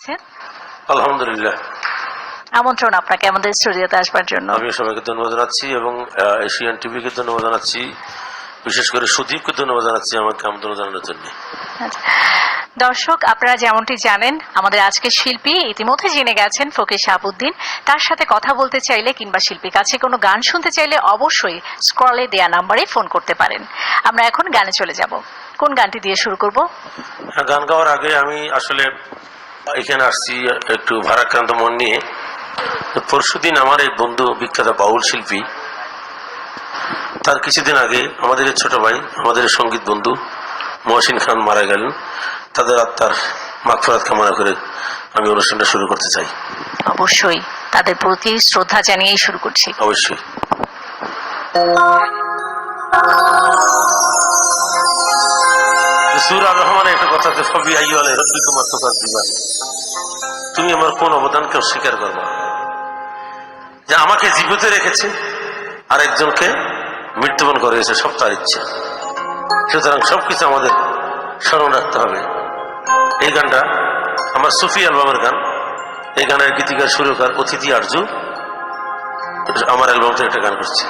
আছেন আলহামদুলিল্লাহ। আমন্ত্রণ আপনাকে আমাদের স্টুডিওতে আসবার জন্য। আমি সবাইকে ধন্যবাদ জানাচ্ছি এবং এশিয়ান টিভিকে ধন্যবাদ জানাচ্ছি। বিশেষ করে সুদীপকে ধন্যবাদ জানাচ্ছি আমাকে আমন্ত্রণ জানানোর জন্য। আচ্ছা। দর্শক আপনারা যেমনটি জানেন আমাদের আজকে শিল্পী ইতিমধ্যে জেনে গেছেন ফকির শাহাবুদ্দিন। তার সাথে কথা বলতে চাইলে কিংবা শিল্পীর কাছে কোনো গান শুনতে চাইলে অবশ্যই স্ক্রলে দেয়া নাম্বারে ফোন করতে পারেন। আমরা এখন গানে চলে যাব। কোন গানটি দিয়ে শুরু করব? হ্যাঁ, গান গাওয়ার আগে আমি আসলে এখানে আসছি একটু ভারাক্রান্ত মন নিয়ে। পরশুদিন আমার এক বন্ধু বিখ্যাত বাউল শিল্পী তার কিছুদিন আগে আমাদের ছোট ভাই আমাদের সংগীত বন্ধু মহসিন খান মারা গেলেন। তাদের আত্মার মাগফরাত কামনা করে আমি অনুষ্ঠানটা শুরু করতে চাই। অবশ্যই তাদের প্রতি শ্রদ্ধা জানিয়েই শুরু করছি। অবশ্যই। সুরা রহমানের একটা কথা সবই আইয়ালে রব্বি কুমার তোকার দিবা তুমি আমার কোন অবদানকে অস্বীকার করবা যে আমাকে জীবিত রেখেছে আর একজনকে মৃত্যুবরণ করেছে সব তার ইচ্ছা। সুতরাং সবকিছু আমাদের স্মরণ রাখতে হবে। এই গানটা আমার সুফি অ্যালবামের গান। এই গানের গীতিকার, সুরকার, অতিথি আর্য আমার অ্যালবামতে একটা গান করছি।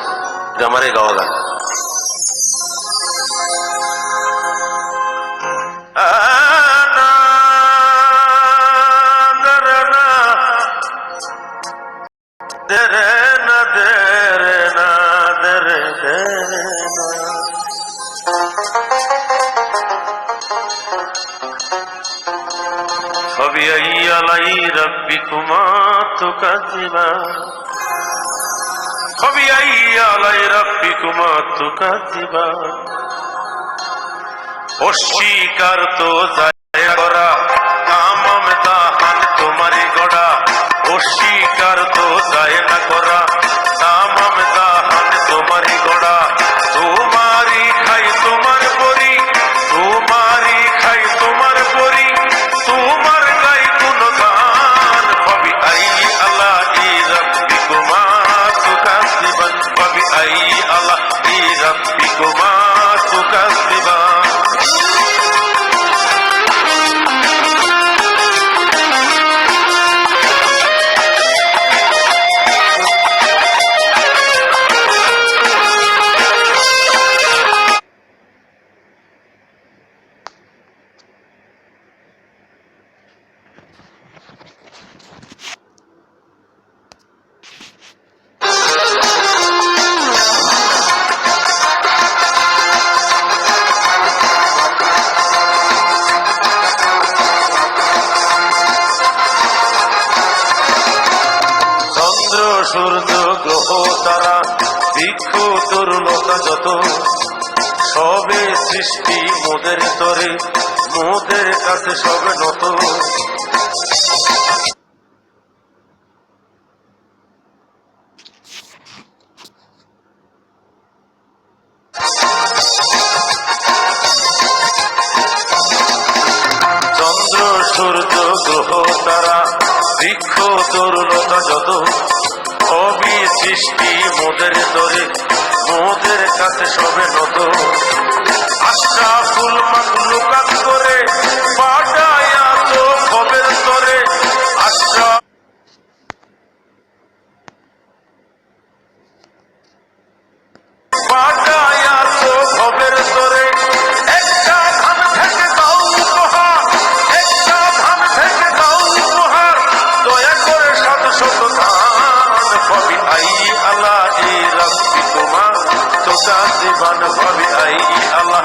এটা আমার এই গাওয়া গান। فبأي آلاء ربكما تكذبان فبأي آلاء ربكما تكذبان অস্বীকার তো ও সূর্য গ্রহ তারা বৃক্ষ তরুণতা যত, সবে সৃষ্টি মোদের তরে, মোদের কাছে সবে নত। চন্দ্র সূর্য গ্রহ তারা বৃক্ষ তরুণতা যত সৃষ্টি মোদের তরে মোদের কাছে সবে নত দিবান কবি আই আল্লাহ